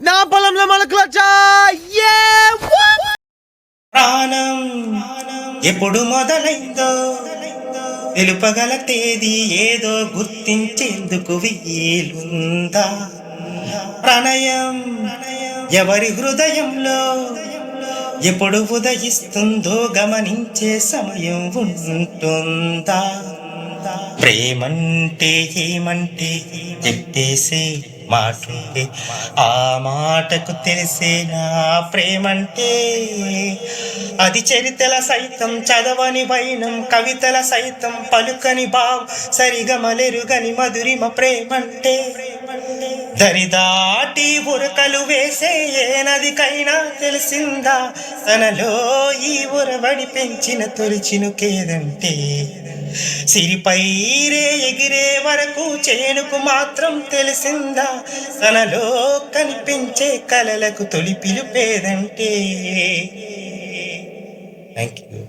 చాక్లెట్సా ఏ ప్రాణం ఎప్పుడు మొదలైందో తెలుపగల తేదీ ఏదో గుర్తించేందుకు వీలుందా? ప్రణయం ఎవరి హృదయంలో ఎప్పుడు ఉదయిస్తుందో గమనించే సమయం ఉంటుందా? ప్రేమంటే ఏమంటే చెప్పేసే మాటే ఆ మాటకు తెలిసే నా ప్రేమంటే అది చరితల సైతం చదవని వైనం కవితల సైతం పలుకని భావం సరిగమలెరుగని మధురిమ ప్రేమంటే దరిదాటి ఉరకలు వేసే ఏ నదికైనా తెలిసిందా? తనలో ఈ ఉరవడి పెంచిన తొలిచినుకేదంటే సిరిపై రే ఎగిరే వరకు చేనుకు మాత్రం తెలిసిందా? తనలో కనిపించే కలలకు తొలి పిలుపేదంటే? Thank you